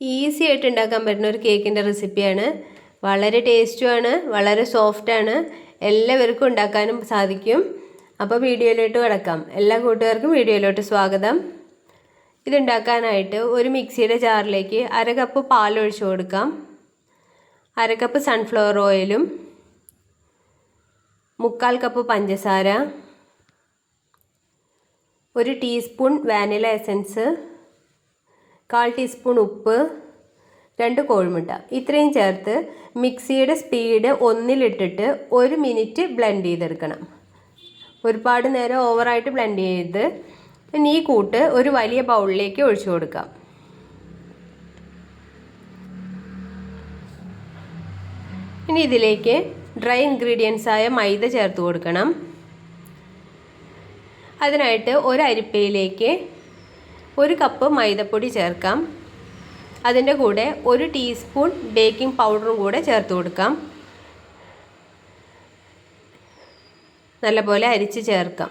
Easy ആയിട്ട് ഉണ്ടാക്കാൻ പറ്റുന്ന ഒരു കേക്കിന്റെ റെസിപ്പിയാണ്. വളരെ ടേസ്റ്റുമാണ് വളരെ സോഫ്റ്റാണ്. എല്ലാവർക്കും ഉണ്ടാക്കാനും സാധിക്കും. അപ്പോൾ വീഡിയോയിലോട്ട് കിടക്കാം. എല്ലാ കൂട്ടുകാർക്കും വീഡിയോയിലോട്ട് സ്വാഗതം. ഇതുണ്ടാക്കാനായിട്ട് ഒരു മിക്സിയുടെ ജാറിലേക്ക് അര കപ്പ് പാൽ ഒഴിച്ചു കൊടുക്കാം. അര കപ്പ് സൺഫ്ലവർ ഓയിലും മുക്കാൽ കപ്പ് പഞ്ചസാര ഒരു ടീസ്പൂൺ വാനില എസൻസ് കാൽ ടീസ്പൂൺ ഉപ്പ് രണ്ട് കോഴിമുട്ട. ഇത്രയും ചേർത്ത് മിക്സിയുടെ സ്പീഡ് ഒന്നിലിട്ടിട്ട് ഒരു മിനിറ്റ് ബ്ലെൻഡ് ചെയ്തെടുക്കണം. ഒരുപാട് നേരം ഓവറായിട്ട് ബ്ലെൻഡ് ചെയ്ത് ഇനി ഈ കൂട്ട് ഒരു വലിയ ബൗളിലേക്ക് ഒഴിച്ചു കൊടുക്കാം. ഇനി ഇതിലേക്ക് ഡ്രൈ ഇൻഗ്രീഡിയൻസ് ആയ മൈദ ചേർത്ത് കൊടുക്കണം. അതിനായിട്ട് ഒരു അരിപ്പയിലേക്ക് ഒരു കപ്പ് മൈദപ്പൊടി ചേർക്കാം. അതിന്റെ കൂടെ ഒരു ടീസ്പൂൺ ബേക്കിംഗ് പൗഡറും കൂടെ ചേർത്ത് കൊടുക്കാം. നല്ലപോലെ അരിച്ച് ചേർക്കാം.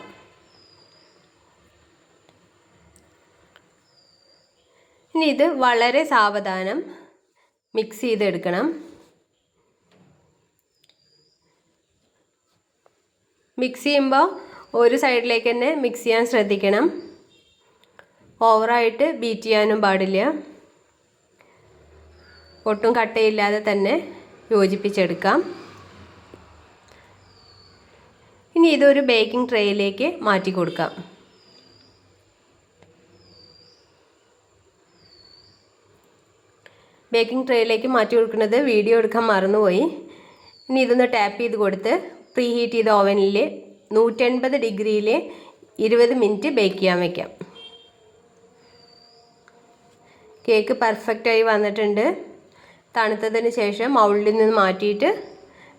ഇനി ഇത് വളരെ സാവധാനം മിക്സ് ചെയ്തെടുക്കണം. മിക്സ് ചെയ്യുമ്പോൾ ഒരു സൈഡിലേക്ക് തന്നെ മിക്സ് ചെയ്യാൻ ശ്രദ്ധിക്കണം. ഓവറായിട്ട് ബീറ്റ് ചെയ്യാനും പാടില്ല. ഒട്ടും കട്ടയില്ലാതെ തന്നെ യോജിപ്പിച്ചെടുക്കാം. ഇനി ഇതൊരു ബേക്കിംഗ് ട്രേയിലേക്ക് മാറ്റി കൊടുക്കാം. ബേക്കിംഗ് ട്രേയിലേക്ക് മാറ്റി കൊടുക്കുന്നത് വീഡിയോ എടുക്കാൻ മറന്നുപോയി. ഇനി ഇതൊന്ന് ടാപ്പ് ചെയ്ത് കൊടുത്ത് പ്രീ ഹീറ്റ് ചെയ്ത ഓവനിൽ നൂറ്റൻപത് ഡിഗ്രിയിൽ ഇരുപത് മിനിറ്റ് ബേക്ക് ചെയ്യാൻ വയ്ക്കാം കേക്ക് പെർഫെക്റ്റായി വന്നിട്ടുണ്ട്. തണുത്തതിന് ശേഷം മൗളിൽ നിന്ന് മാറ്റിയിട്ട്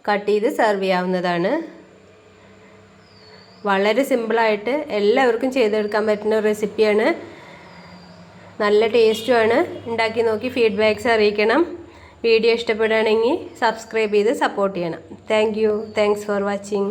കട്ട് ചെയ്ത് സെർവ് ചെയ്യാവുന്നതാണ്. വളരെ സിമ്പിളായിട്ട് എല്ലാവർക്കും ചെയ്തെടുക്കാൻ പറ്റുന്ന റെസിപ്പിയാണ് നല്ല ടേസ്റ്റുമാണ് ഉണ്ടാക്കി നോക്കി ഫീഡ്ബാക്ക്സ് അറിയിക്കണം. വീഡിയോ ഇഷ്ടപ്പെടുകയാണെങ്കിൽ സബ്സ്ക്രൈബ് ചെയ്ത് സപ്പോർട്ട് ചെയ്യണം. Thank you thanks for watching